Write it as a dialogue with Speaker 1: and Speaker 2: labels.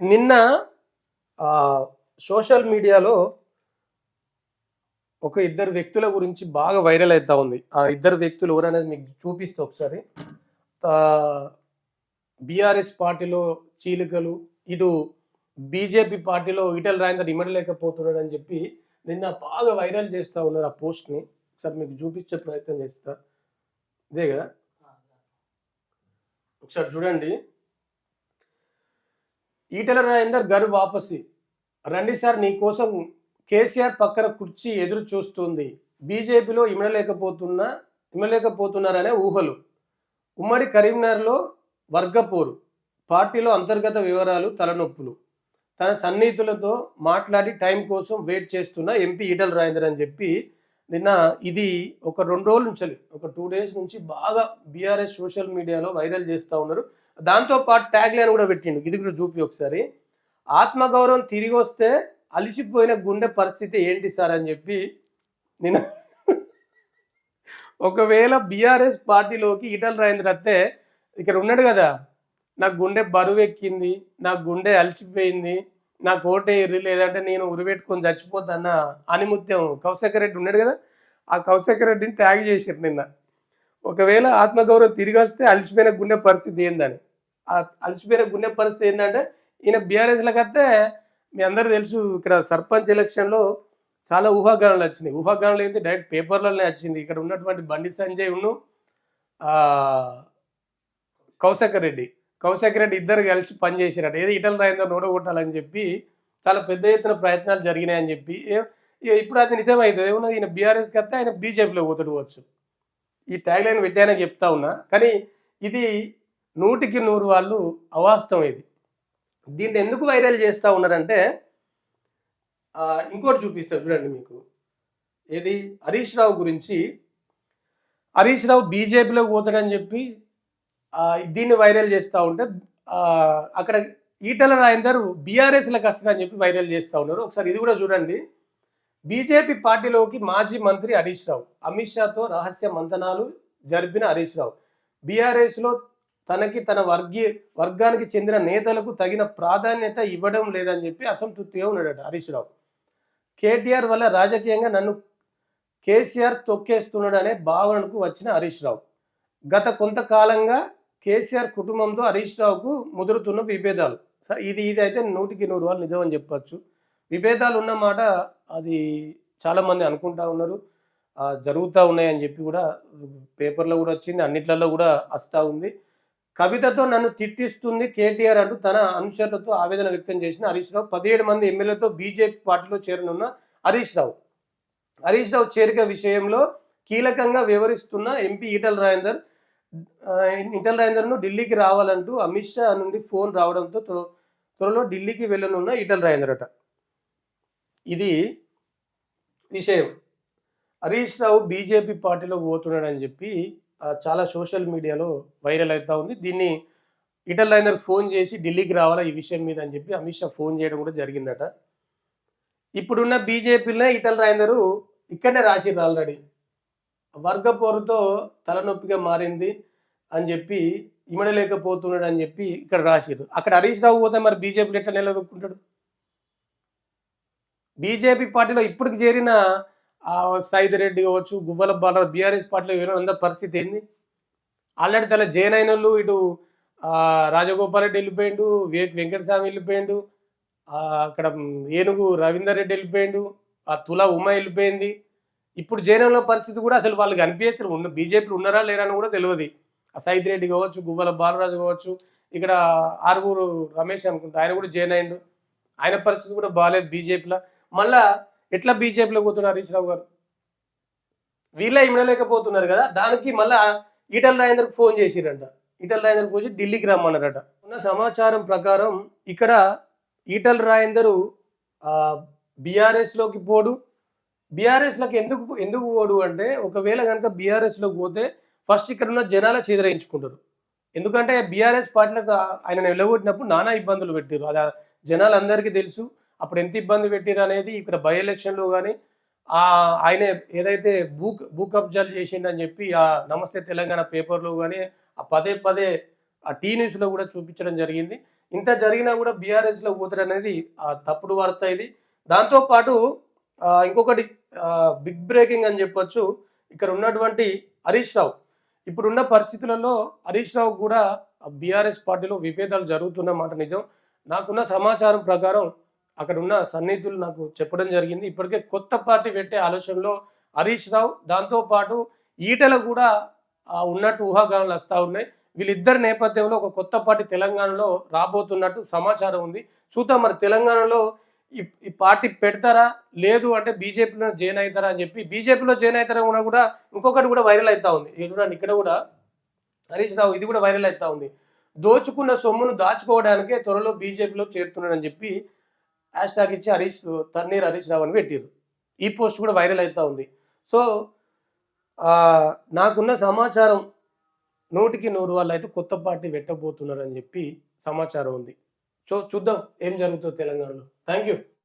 Speaker 1: నిన్న సోషల్ మీడియాలో ఒక ఇద్దరు వ్యక్తుల గురించి బాగా వైరల్ అవుతా ఉంది. ఆ ఇద్దరు వ్యక్తులు ఎవరనేది మీకు చూపిస్తే ఒకసారి. బీఆర్ఎస్ పార్టీలో చీలికలు ఇటు బీజేపీ పార్టీలో ఈటల రాయందర్ ఇమడలేకపోతున్నాడు అని చెప్పి నిన్న బాగా వైరల్ చేస్తూ ఉన్నారు ఆ పోస్ట్ని. ఒకసారి మీకు చూపించే ప్రయత్నం చేస్తా. ఇదే కదా? ఒకసారి చూడండి. ఈటల రాజేందర్ గరు వాపసి. రండి సార్ నీకోసం కేసీఆర్ పక్కన కుర్చీ ఎదురు చూస్తుంది. బీజేపీలో ఇమడలేకపోతున్నా ఇమడలేకపోతున్నారనే ఊహలు. ఉమ్మడి కరీంనగర్లో వర్గపోరు. పార్టీలో అంతర్గత వివరాలు తలనొప్పులు. తన సన్నిహితులతో మాట్లాడి టైం కోసం వెయిట్ చేస్తున్న ఎంపీ ఈటల రాజేందర్ అని చెప్పి నిన్న ఇది ఒక రెండు రోజుల నుంచి ఒక టూ డేస్ నుంచి బాగా బీఆర్ఎస్ సోషల్ మీడియాలో వైరల్ చేస్తూ ఉన్నారు. దాంతో పాటు ట్యాగ్ లైన్ కూడా పెట్టిండు. ఇది కూడా చూపి ఒకసారి. ఆత్మగౌరవం తిరిగి వస్తే అలిసిపోయిన గుండె పరిస్థితి ఏంటి సార్ అని చెప్పి నేను ఒకవేళ బీఆర్ఎస్ పార్టీలోకి ఈటల రాజేంద్ర అత్తే ఇక్కడ ఉన్నాడు కదా నా గుండె బరువు ఎక్కింది నా గుండె అలసిపోయింది నాకు ఎర్రి లేదంటే నేను ఉరిపెట్టుకొని చచ్చిపోతాన్న అనిముత్యం కౌశిక రెడ్డి ఉన్నాడు కదా ఆ కౌశిక రెడ్డిని ట్యాగ్ చేశారు నిన్న. ఒకవేళ ఆత్మగౌరవం తిరిగి వస్తే అలసిపోయిన గుండె పరిస్థితి ఏందని. అలసిపోయిన గుండె పరిస్థితి ఏంటంటే ఈయన బీఆర్ఎస్లకు వస్తే మీ అందరూ తెలుసు ఇక్కడ సర్పంచ్ ఎలక్షన్లో చాలా ఊహాగానాలు వచ్చినాయి. ఊహాగానాలు ఏంటి? డైరెక్ట్ పేపర్లలోనే వచ్చింది. ఇక్కడ ఉన్నటువంటి బండి సంజయ్ ఉన్ను ఆ, రెడ్డి. కౌశిక రెడ్డి ఇద్దరు కలిసి పనిచేసారట ఏదో ఇటల రాయిందో నోడగొట్టాలని చెప్పి చాలా పెద్ద ఎత్తున ప్రయత్నాలు జరిగినాయని చెప్పి. ఇక ఇప్పుడు అది నిజమైతుంది ఏమన్నా ఈయన బీఆర్ఎస్కి వస్తే ఆయన బీజేపీలో పోతాడు వచ్చు ఈ ట్యాగ్ లైన్ పెట్టానని చెప్తా ఉన్నా. కానీ ఇది నూటికి నూరు వాళ్ళు అవాస్తవం ఇది. దీన్ని ఎందుకు వైరల్ చేస్తూ ఉన్నారంటే ఇంకోటి చూపిస్తాను చూడండి మీకు. ఏది? హరీష్ రావు గురించి. హరీష్ రావు బీజేపీలోకి పోతాడని చెప్పి దీన్ని వైరల్ చేస్తూ ఉంటే అక్కడ ఈటల రాయందరు బీఆర్ఎస్లకు వస్తారని చెప్పి వైరల్ చేస్తూ ఉన్నారు. ఒకసారి ఇది కూడా చూడండి. బీజేపీ పార్టీలోకి మాజీ మంత్రి హరీష్ రావు. అమిత్ షాతో రహస్య మంతనాలు జరిపిన హరీష్ రావు. బీఆర్ఎస్లో తనకి తన వర్గీ వర్గానికి చెందిన నేతలకు తగిన ప్రాధాన్యత ఇవ్వడం లేదని చెప్పి అసంతృప్తిగా ఉన్నాడట హరీష్ రావు. కేటీఆర్ వల్ల రాజకీయంగా నన్ను కేసీఆర్ తొక్కేస్తున్నాడనే భావనకు వచ్చిన హరీష్ రావు. గత కొంతకాలంగా కేసీఆర్ కుటుంబంతో హరీష్ రావుకు ముదురుతున్న విభేదాలు. ఇది ఇది అయితే నూటికి నూరు వాళ్ళు నిజం అని చెప్పచ్చు. విభేదాలు ఉన్నమాట అది చాలామంది అనుకుంటా ఉన్నారు. జరుగుతూ ఉన్నాయని చెప్పి కూడా పేపర్లో కూడా వచ్చింది అన్నిట్లలో కూడా వస్తూ ఉంది. కవితతో నన్ను తిట్టిస్తుంది కేటీఆర్ అంటూ తన అనుచరులతో ఆవేదన వ్యక్తం చేసిన హరీష్ రావు. పదిహేడు మంది ఎమ్మెల్యేలతో బీజేపీ పార్టీలో చేరనున్న హరీష్ రావు. హరీష్ రావు చేరిక విషయంలో కీలకంగా వివరిస్తున్న ఎంపీ ఈటల రాజేందర్ ఆ, ఈటల రాజేందర్ను ఢిల్లీకి రావాలంటూ అమిత్ షా నుండి ఫోన్ రావడంతో త్వర- త్వరలో ఢిల్లీకి వెళ్ళనున్న ఈటల రాజేందర్ అట ఇది విషయం. హరీష్ రావు బీజేపీ పార్టీలో పోతున్నాడని చెప్పి చాలా సోషల్ మీడియాలో వైరల్ అవుతా ఉంది. దీన్ని ఇటల్ లైనర్కి ఫోన్ చేసి ఢిల్లీకి రావాలా ఈ విషయం మీద అని చెప్పి అమిత్ షా ఫోన్ చేయడం కూడా జరిగిందట. ఇప్పుడున్న బీజేపీలోనే ఇటల్ రైనరు ఇక్కడనే రాసిర్రు ఆల్రెడీ. వర్గ పోరుతో తలనొప్పిగా మారింది అని చెప్పి ఇమడలేకపోతున్నాడు అని చెప్పి ఇక్కడ రాసిర్రు. అక్కడ హరీష్ రావు పోతే మరి బీజేపీలో ఎట్లా నిలదొక్కుంటాడు? బీజేపీ పార్టీలో ఇప్పటికి చేరిన సైద్ రెడ్డి కావచ్చు గువ్వల బాల బీఆర్ఎస్ పార్టీలో వేరే అందరి పరిస్థితి ఏంది? ఆల్రెడీ తల జైన్ అయిన వాళ్ళు ఇటు రాజగోపాల్ రెడ్డి వెళ్ళిపోయిండు వివేక్ వెంకటస్వామి వెళ్ళిపోయిండు అక్కడ ఏనుగు రవీందర్ రెడ్డి వెళ్ళిపోయిండు ఆ తులా ఉమ వెళ్ళిపోయింది. ఇప్పుడు జైనంలో పరిస్థితి కూడా అసలు వాళ్ళకి అనిపించలేదు ఉన్న బీజేపీలో ఉన్నారా లేరా అని కూడా తెలియదు. ఆ సైద్ రెడ్డి కావచ్చు గువ్వల బాలరాజు కావచ్చు ఇక్కడ ఆరుగురు రమేష్ అనుకుంటా ఆయన కూడా జైన్ అయిండు. ఆయన పరిస్థితి కూడా బాగాలేదు బీజేపీలో. మళ్ళా ఎట్లా బీజేపీలో పోతున్నారు హరీష్ రావు గారు? వీళ్ళే ఇమడలేకపోతున్నారు కదా దానికి మళ్ళా ఈటల రాజేందర్కి ఫోన్ చేసిరంట. ఈటల రాజేందర్ పోసి ఢిల్లీకి రమ్మన్నారట. ఉన్న సమాచారం ప్రకారం ఇక్కడ ఈటల రాజేందరు బీఆర్ఎస్లోకి పోడు. బీఆర్ఎస్లోకి ఎందుకు ఎందుకు పోడు అంటే ఒకవేళ కనుక బీఆర్ఎస్లోకి పోతే ఫస్ట్ ఇక్కడ ఉన్న జనాల చెదరించుకుంటారు ఎందుకంటే బీఆర్ఎస్ పార్టీలకు ఆయన నిలబొట్టినప్పుడు నానా ఇబ్బందులు పెట్టారు అది జనాలందరికీ తెలుసు. అప్పుడు ఎంత ఇబ్బంది పెట్టిరు అనేది ఇక్కడ బై ఎలక్షన్లో కానీ ఆయన ఏదైతే భూ భూ కబ్జాలు చేసిండని చెప్పి ఆ నమస్తే తెలంగాణ పేపర్లో కానీ ఆ పదే పదే ఆ టీ న్యూస్లో కూడా చూపించడం జరిగింది. ఇంత జరిగినా కూడా బీఆర్ఎస్లో లో అనేది ఆ తప్పుడు వార్త ఇది. దాంతో పాటు ఇంకొకటి బిగ్ బ్రేకింగ్ అని చెప్పొచ్చు. ఇక్కడ ఉన్నటువంటి హరీష్ రావు. ఇప్పుడున్న పరిస్థితులలో హరీష్ రావు కూడా బీఆర్ఎస్ పార్టీలో విభేదాలు జరుగుతున్న మాట నిజం. నాకున్న సమాచారం ప్రకారం అక్కడ ఉన్న సన్నిహితులు నాకు చెప్పడం జరిగింది. ఇప్పటికే కొత్త పార్టీ పెట్టే ఆలోచనలో హరీష్ రావు దాంతో పాటు ఈటెల కూడా ఆ, ఉన్నట్టు ఊహాగానాలు వస్తూ ఉన్నాయి. వీళ్ళిద్దరి నేపథ్యంలో ఒక కొత్త పార్టీ తెలంగాణలో రాబోతున్నట్టు సమాచారం ఉంది. చూద్దాం మరి తెలంగాణలో ఈ పార్టీ పెడతారా? లేదు అంటే బీజేపీలో జాయిన్ అవుతారా అని చెప్పి బీజేపీలో జాయిన్ అవుతారా కూడా కూడా ఇంకొకటి కూడా వైరల్ అవుతా ఉంది. చూడండి ఇక్కడ కూడా హరీష్ రావు ఇది కూడా వైరల్ అవుతా ఉంది. దోచుకున్న సొమ్మును దాచుకోవడానికే త్వరలో బీజేపీలో చేరుతున్నాడని చెప్పి హ్యాష్ ట్యాగ్ ఇచ్చి హరీష్ తన్నీర్ హరీష్ రావు అని పెట్టారు ఈ పోస్ట్ కూడా వైరల్ అవుతూ ఉంది. సో నాకున్న సమాచారం నూటికి నూరు వాళ్ళు అయితే కొత్త పార్టీ పెట్టబోతున్నారని చెప్పి సమాచారం ఉంది. సో చూద్దాం ఏం జరుగుతుందో తెలంగాణలో. Thank you